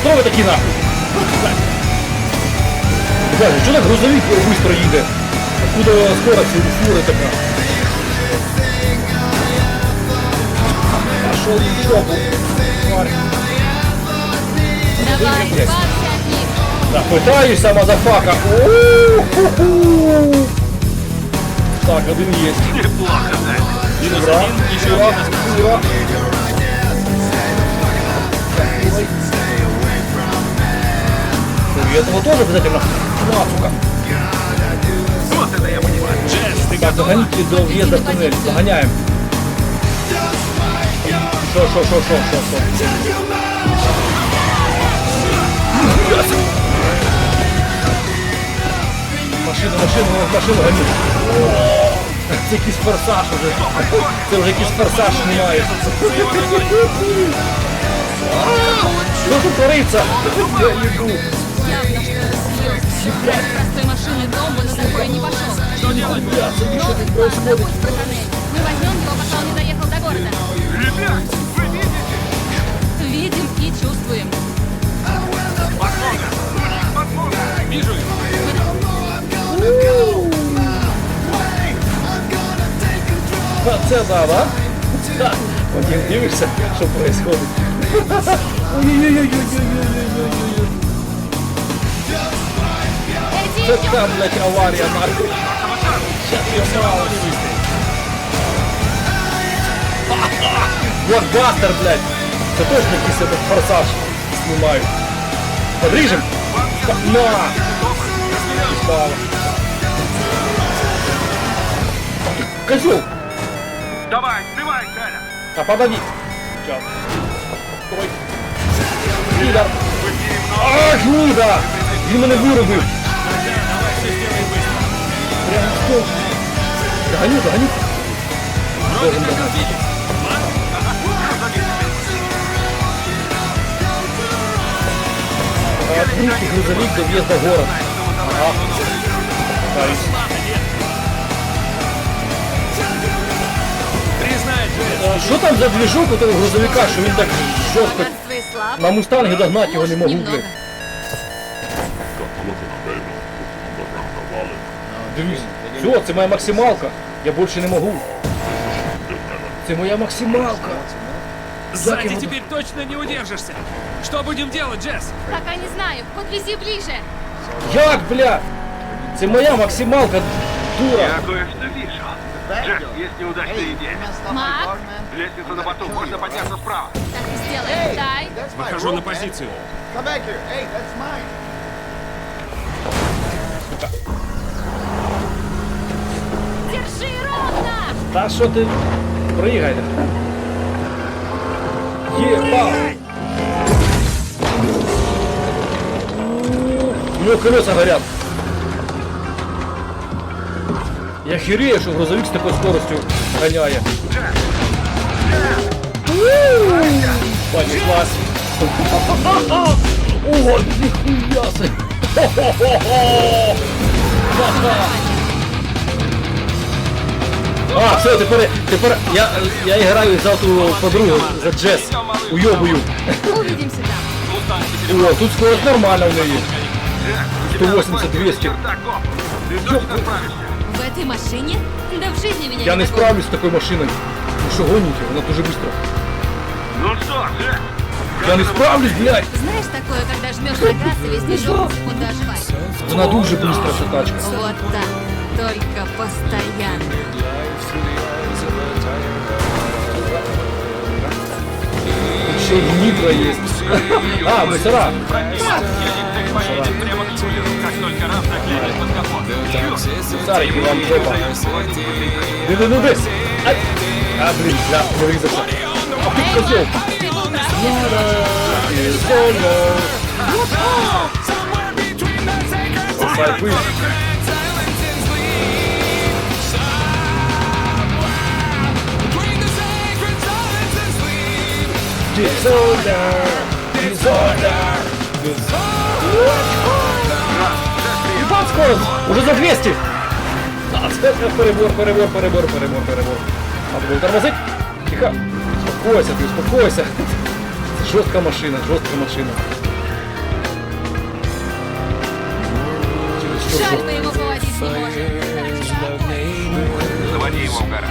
Хто ви такі нахуй? Бля, що так грузовик швидко їде? Откуда скорость у фури така? Пошел в жопу, тварь. Давай. Да, пытаюся, мазафака. Так, один есть. Неплохо, да. Еще ура, ура И этого тоже обязательно. На, сука. Вот это я понимаю. Джесс, ты Так, готова? догоните до въезда в туннель. Догоняем. Шо, шо, шо, шо, шо, шо. Машину, машину, машину гони. Це якийсь форсаж уже. Це вже якийсь форсаж знімає. Що тут твориться? Я їду. Забудь про тоннель. Мы возьмем его, пока он не доехал до города. Ребят, вы видите? Видим и чувствуем. Подмога! У подмога! Вижу их. А це да, да? Дивишся, що происходит. Ой-ой-ой-ой-ой-ой-ой-ой. Эти Це там, блядь, аварія нахуй. Щас я мало Блокбастер, блядь. Це точно якийсь этот форсаж знімають. Подріжем? На! Стало. Козел! Давай, сбивай, Коля! А подожди. Сейчас. Ой. Гнида. А, гнида! Він мене виробив. Догоню, догоню. Должен догнать. Открытый грузовик до въезда в город. Ага. А Що там за движок у того грузовика, що він так жорстко слава. на мустанге догнать його не можу, блядь. Дивись, все, це моя максималка. Я більше не можу. Це моя максималка. Сзади вот- теперь точно не удержишься. Что будем делать, Джесс? Пока не знаю. Подвези ближе. Як, бля? Це моя максималка, дура. Я кое-что вижу. Джек, есть неудачная идея. Мак, Лестница на борту, можно подняться справа. так и сделаем. Дай. Выхожу на позицию. Come back here. Hey, that's mine. Та що ти пригай? Єба! У нього колеса горят. Я херею, що грузовик з такою скоростю гоняє. Понеслась. О, ніхуя се. Ха-ха. А, все, тепер, тепер я, я граю за ту подругу, за Джес. Уйобую. Увидимся там. О, тут скорость нормальна в неї. 180-200. Так, оп. Ты точно справишься? В этой машине? Да в жизни меня Я не такого. справлюсь з такою машиною. Ви що гоните? Вона дуже швидко. Ну что, Джек? Я не справлюсь, блядь! Знаешь такое, когда жмешь на газ и весь движок секунду оживает? Вона дуже швидка ця тачка. Вот так. Только постоянно. Юлию, как только раз заглянет под капот. Царики вам жопа. Диви, ну десь. Ай. А, блін, бля, не врізався. А ти козел. Ты был прав. Сосай Disorder! Disorder! Упал! Уже за 200! Отстойка, перебор, перебор, перебор, перебор, перебор. Надо было тормозить. Тихо. Успокойся ты, успокойся. Жесткая машина, жесткая машина. Жаль, мы его поводить не можем. Заводи его в гараж.